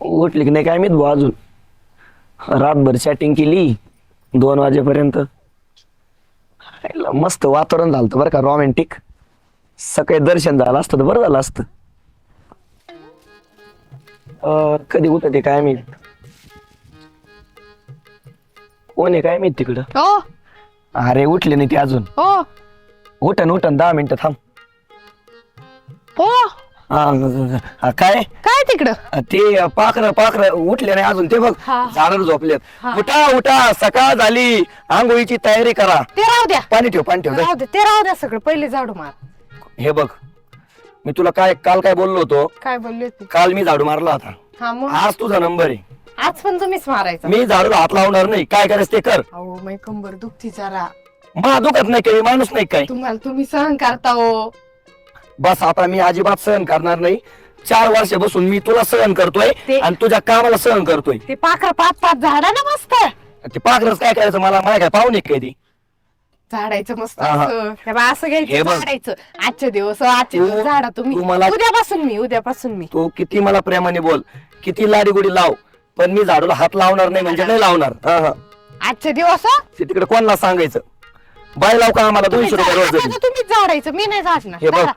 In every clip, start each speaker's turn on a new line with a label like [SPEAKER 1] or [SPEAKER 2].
[SPEAKER 1] उठली की नाही काय माहीत बुवा अजून? रातभर चॅटिंग केली दोन वाजेपर्यंत. मस्त वातावरण झालं होतं बरं का रोमॅन्टिक सकाळी दर्शन झालं असतं तर बरं झालं असतं. अं, कधी उठते काय मी कोण आहे काय माहीत तिकडं?
[SPEAKER 2] हो.
[SPEAKER 1] अरे उठले नाही ते अजून.
[SPEAKER 2] हो.
[SPEAKER 1] उठन उठन दहा मिनिटं थांब.
[SPEAKER 2] हो.
[SPEAKER 1] हा, हा, काय?
[SPEAKER 2] काय तिकडं?
[SPEAKER 1] ते पाखर पाखर उठले नाही अजून. ते बघ
[SPEAKER 2] हा.
[SPEAKER 1] झाडावर झोपलेत. उठा उठा सकाळ झाली. आंघोळीची तयारी करा.
[SPEAKER 2] ते राहू द्या.
[SPEAKER 1] पाणी ठेव पाणी ठेव
[SPEAKER 2] राहू दे ते राहू द्या सगळं पहिले झाडू मार.
[SPEAKER 1] हे बघ मी तुला काय काल काय बोललो होतो?
[SPEAKER 2] काय बोलली होती?
[SPEAKER 1] काल मी झाडू मारला होता.
[SPEAKER 2] हा मग?
[SPEAKER 1] आज तुझा नंबर आहे.
[SPEAKER 2] आज पण तुम्हीच मारायचा.
[SPEAKER 1] मी झाडूला हात लावणार नाही. काय करायचं ते कर.
[SPEAKER 2] अहो कंबर दुखती जरा.
[SPEAKER 1] मला दुखत नाही काही माणूस नाही काय
[SPEAKER 2] तुम्हाला तुम्ही सहन करता हो.
[SPEAKER 1] बस आता मी अजिबात सहन करणार नाही. चार वर्ष बसून मी तुला सहन करतोय
[SPEAKER 2] ते-
[SPEAKER 1] आणि तुझ्या कामाला सहन करतोय.
[SPEAKER 2] ते पाखर पाच पाच झाडा ना मस्त.
[SPEAKER 1] ते पाखरच काय करायचं मला? मला काय पाहून काय ती
[SPEAKER 2] झाडायचं मस्त
[SPEAKER 1] हा, हा.
[SPEAKER 2] असं. हे असं
[SPEAKER 1] हे
[SPEAKER 2] घ्यायचं
[SPEAKER 1] बघ.
[SPEAKER 2] झाडायचं. आजचे दिवस हो, आजचे
[SPEAKER 1] तू-
[SPEAKER 2] दिवस. झाडा तुम्ही
[SPEAKER 1] तू मला-
[SPEAKER 2] उद्यापासून मी उद्यापासून मी.
[SPEAKER 1] तू किती मला प्रेमाने बोल. किती लाडी गुडी लाव. पण मी झाडूला हात लावणार नाही म्हणजे नाही लावणार. हा, हा.
[SPEAKER 2] आजचे दिवस हो.
[SPEAKER 1] ते तिकडे कोणाला सांगायचं? बाय लाव का आम्हाला
[SPEAKER 2] तुम्ही
[SPEAKER 1] दोनशे रुपये रोज
[SPEAKER 2] झाडा.
[SPEAKER 1] देते.
[SPEAKER 2] तुम्हीच झाडायचं मी नाही झाडणार.
[SPEAKER 1] हे बघ.
[SPEAKER 2] झाडा.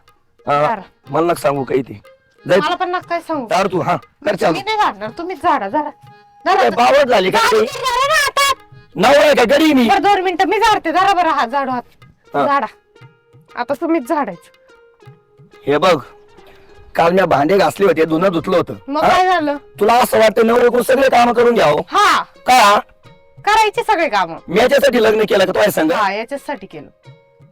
[SPEAKER 1] हा,
[SPEAKER 2] झाडा.
[SPEAKER 1] मला नका सांगू काही ते. जाय
[SPEAKER 2] मला पण नका काय सांगू.
[SPEAKER 1] दार तू हा. कर चालू.
[SPEAKER 2] मी नाही झाडणार तुम्हीच झाडा झाडा.
[SPEAKER 1] काय
[SPEAKER 2] झाडा.
[SPEAKER 1] झाली का तू. नवरा आहे का गडी मी?
[SPEAKER 2] बरं दोन मिनिटं मी झाडते. जरा बरं हात झाडू हात.
[SPEAKER 1] हा.
[SPEAKER 2] झाडा. आता तुम्हीच झाडायचं.
[SPEAKER 1] हे बघ. काल मी भांडे घासले होते धुणं धुतलं होतं.
[SPEAKER 2] मग
[SPEAKER 1] हा?
[SPEAKER 2] काय झालं?
[SPEAKER 1] तुला असं वाटतं नवरे सगळे काम करून घ्यावं?
[SPEAKER 2] हा.
[SPEAKER 1] का?
[SPEAKER 2] करायचे सगळे काम.
[SPEAKER 1] मी याच्यासाठी लग्न केलं का तुला सांग?
[SPEAKER 2] हा याच्यासाठी केलं.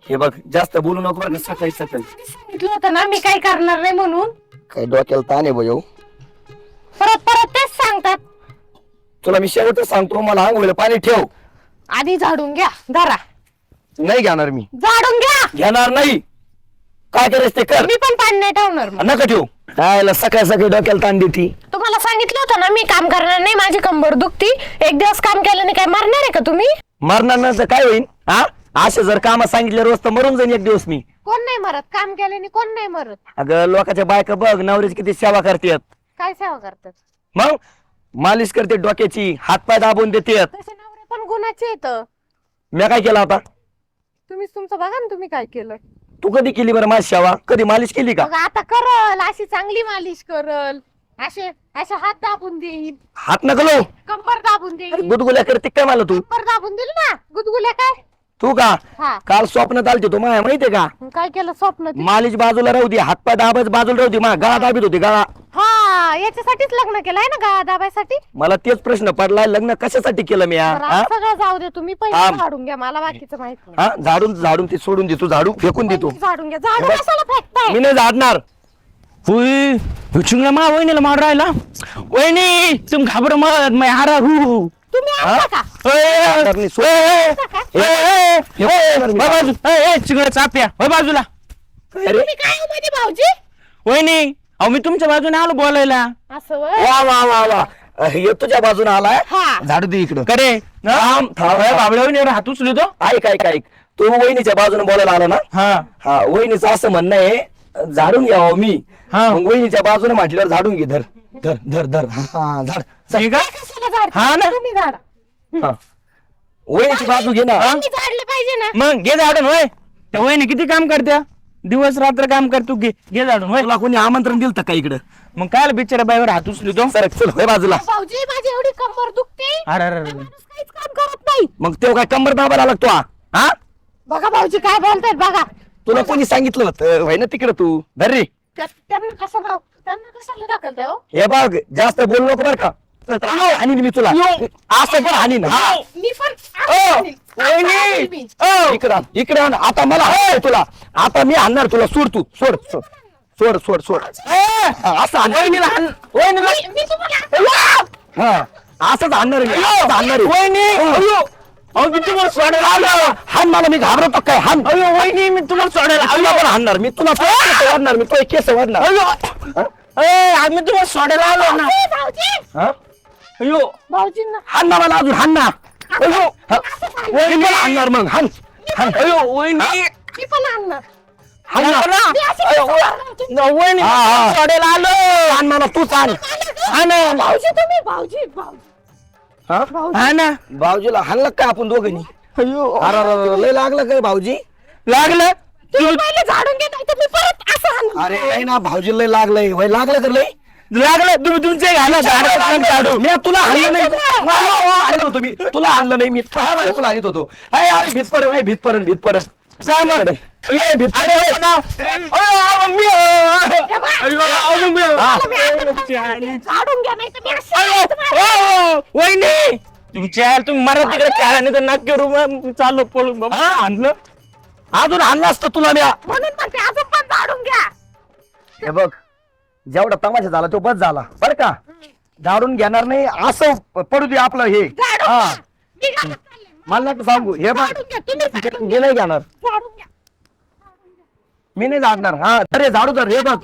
[SPEAKER 1] हे बघ जास्त बोलू नको का, सकाळी सकाळी.
[SPEAKER 2] सांगितलं होतं ना मी काय करणार नाही म्हणून.
[SPEAKER 1] काय डोक्याला ताण आहे भाऊ
[SPEAKER 2] परत परत तेच सांगतात.
[SPEAKER 1] तुला मी शेवटच सांगतो मला आंघोळीला पाणी ठेव.
[SPEAKER 2] आधी झाडून घ्या धरा.
[SPEAKER 1] नाही घेणार मी.
[SPEAKER 2] झाडून घ्या.
[SPEAKER 1] घेणार नाही. काय करायचं ते कर.
[SPEAKER 2] मी पण पाणी नाही ठेवणार मग.
[SPEAKER 1] नका ठेवू. काय सकाळी सकाळी डोक्याला ताण देती.
[SPEAKER 2] तुम्हाला सांगितलं होतं ना मी काम करणार नाही माझी कंबर दुखती. एक दिवस काम केल्याने काय मरणार आहे का तुम्ही?
[SPEAKER 1] मरणार नसतं काय होईल हा? असे जर काम सांगितले रोज तर मरून जाईन एक दिवस मी.
[SPEAKER 2] कोण नाही मरत? काम केल्याने कोण नाही मरत?
[SPEAKER 1] अगं लोकांच्या बायका बघ नवरीची किती सेवा करतात.
[SPEAKER 2] काय सेवा करतात?
[SPEAKER 1] मग? मालिश करते डोक्याची हातपाय दाबून देते
[SPEAKER 2] तसे नवरे पण गुणाचे येत
[SPEAKER 1] मी काय केला आता?
[SPEAKER 2] तुम्हीच तुमचं बघा ना तुम्ही काय केलं.
[SPEAKER 1] तू कधी केली बरं माझी सेवा कधी मालिश केली का?
[SPEAKER 2] मग आता करल अशी चांगली मालिश करल. असे असे हात दाबून देईल
[SPEAKER 1] हात नका लो
[SPEAKER 2] कंबर दाबून देईल
[SPEAKER 1] गुदगुल्या करते काय मला तू?
[SPEAKER 2] कंबर दाबून दिल ना? गुदगुल्या काय?
[SPEAKER 1] तू का?
[SPEAKER 2] हा.
[SPEAKER 1] काल स्वप्नात आलते तू माया माहितीये का?
[SPEAKER 2] काय केलं स्वप्न ते?
[SPEAKER 1] मालिश बाजूला राहू दे हातपाय दाबच बाजूला राहू दे मा गळा दाबीत होती गळा.
[SPEAKER 2] हा याच्यासाठीच लग्न केलंय ना गा दाबायसाठी?
[SPEAKER 1] मला तेच प्रश्न पडलाय लग्न कशासाठी केलं मी हा? हा?
[SPEAKER 2] सगळं जाऊ दे तुम्ही
[SPEAKER 1] हा.
[SPEAKER 2] पहिले झाडून घ्या मला बाकीचं माहीत नाही.
[SPEAKER 1] हा झाडून झाडून ते सोडून दे तू झाडू फेकून दे तू.
[SPEAKER 2] पहिले झाडून घ्या झाडू
[SPEAKER 1] हे बघ.
[SPEAKER 2] कशाला फेकताय?
[SPEAKER 1] मी नाही झाडणार.
[SPEAKER 3] होय चिंगला मा वहिनीला मार राहिला. वहिनी तुम घाबर मत मैं हारा रू
[SPEAKER 2] तुम्ही आणता का?
[SPEAKER 3] चाप्या होय बाजूला.
[SPEAKER 1] अरे.
[SPEAKER 2] तुम्ही काय हो मध्ये भाऊजी?
[SPEAKER 3] वहिनी अहो मी तुमच्या बाजूने आलो बोलायला.
[SPEAKER 2] असं वय?
[SPEAKER 1] वा वा वा वा. हे तुझ्या बाजूने आलाय?
[SPEAKER 2] हा.
[SPEAKER 1] झाडू दे इकडं.
[SPEAKER 3] करे
[SPEAKER 1] थांब,
[SPEAKER 3] हात उचलतो
[SPEAKER 1] ऐक ऐक ऐक. तू वहिनीच्या बाजूने बोलायला आला ना?
[SPEAKER 3] हा.
[SPEAKER 1] हा वहिनीचं असं म्हणणं आहे झाडून घ्यावं मी.
[SPEAKER 3] हा.
[SPEAKER 1] मग वहिनीच्या बाजूने म्हटल्यावर झाडून घे धर. धर धर धर. हा झाड
[SPEAKER 2] कशाला?
[SPEAKER 3] हा ना.
[SPEAKER 2] तुम्ही झाडा.
[SPEAKER 1] हा. वहिनीची बाजू घे ना.
[SPEAKER 2] तुम्ही झाडले पाहिजे ना.
[SPEAKER 3] मग घे झाडून होय त्या वहिनी किती काम करत्या? दिवस रात्र काम कर तू घे. घे झाडून होय
[SPEAKER 1] तुला कोणी आमंत्रण दिलं का इकडं?
[SPEAKER 3] मग काय बिचारा बाईवर हात उचलतो
[SPEAKER 1] सर चल होय बाजूला.
[SPEAKER 2] भाऊजी माझी एवढी कंबर दुखते.
[SPEAKER 3] अरे अरे अरे.
[SPEAKER 2] माणूस काहीच काम करत नाही.
[SPEAKER 1] मग तेव्हा काय कंबर दाबायला लागतो हा? हा?
[SPEAKER 2] बघा भाऊजी काय बोलतायत बघा.
[SPEAKER 1] तुला कोणी सांगितलं होतं? होय ना तिकडं तू? धर रे.
[SPEAKER 2] त्या- त्यांना कसं त्यांना कशाला हो
[SPEAKER 1] हे बघ जास्त बोल नको बरं का. आणि मी तुला. असं पण हानी ना हा.
[SPEAKER 2] मी पण
[SPEAKER 1] ओ,
[SPEAKER 2] आणीन मी.
[SPEAKER 1] ओ, इकडं आण, इकडं आण. आता मला हाय तुला. आता मी आणणार तुला. सोड तू. सोड सोड. सोड सोड सोड. हा, असं आणणार. वहिनीला
[SPEAKER 2] मी- मी तुम्हाला
[SPEAKER 1] हा असंच आणणार मी, असंच आणणार.
[SPEAKER 3] वहिनी! अयो! अहो मी तुम्हाला सोडायला आलो.
[SPEAKER 1] हाण मला मी घाबरतो काय? हाण
[SPEAKER 3] अयो वहिनी मी तुम्हाला सोडायला
[SPEAKER 1] मी तुला पण हाणणार. मी तुला केस वाढणार मी तुझे केस वाढणार
[SPEAKER 3] ए मी तुम्हाला सोडायला आलो ना.
[SPEAKER 2] ए, भाऊजी.
[SPEAKER 1] हा?
[SPEAKER 3] अयो
[SPEAKER 2] भाऊजींना.
[SPEAKER 1] हाण ना मला अजून हाण ना. अयो हा. वहिनी मला हाणणार मग हाण हाण
[SPEAKER 3] अयो वहिनी.
[SPEAKER 2] मी पण आणणार.
[SPEAKER 1] हाण ना.
[SPEAKER 2] मी अशी
[SPEAKER 1] अयो,
[SPEAKER 2] कसं
[SPEAKER 3] न- वहिनी
[SPEAKER 1] हा, हा.
[SPEAKER 3] सोडायला आलो.
[SPEAKER 1] हाण मला तूच हाण
[SPEAKER 3] हा ना
[SPEAKER 2] भाऊजी तुम्ही भाऊजी भाऊजी.
[SPEAKER 1] हा?
[SPEAKER 3] हा ना.
[SPEAKER 1] भाऊजीला हाणलं काय आपण दोघांनी?
[SPEAKER 3] अयो
[SPEAKER 1] अरे अरे, अरे, लय लागलं काय भाऊजी.
[SPEAKER 3] लागलं?
[SPEAKER 2] पहिले झाडून घे मी परत असं
[SPEAKER 1] अरे नाही ना भाऊजी लय लागलंय. वय लागलं तर लय?
[SPEAKER 3] लागलं तुम्ही तुमचे घाला झाड. काढू
[SPEAKER 1] मी तुला हाणलं नाही. हाणलं होतो मी. तुला हाणलं नाही मी तुला तुला हाणत होतो. अय, अरे भीत पडन भीत पडन पडन ए,
[SPEAKER 3] अरे मम्मी.
[SPEAKER 2] झाडून घ्या मी असं
[SPEAKER 3] वहिनी. तुमच्या तुम्ही मरा तिकडे तर चाललो पळून बाबा. आणलं
[SPEAKER 1] अजून हाणलं असतं तुला मी
[SPEAKER 2] म्हणून म्हणते अजून पण झाडून घ्या.
[SPEAKER 1] हे बघ जेवढा तमाशा झाला तो बस झाला. बर का? झाडून घेणार नाही असं पडू दे आपलं हे.
[SPEAKER 2] झाडून
[SPEAKER 1] हा.
[SPEAKER 2] घ्या. मी घरात चालले.
[SPEAKER 1] मला नका सांगू. हे बघ
[SPEAKER 2] झाडून घ्या तुम्ही झाडून
[SPEAKER 1] मी नाही घेणार.
[SPEAKER 2] झाडून घ्या.
[SPEAKER 1] मी नाही झाडणार. हा अरे झाडू धर. हे बघ.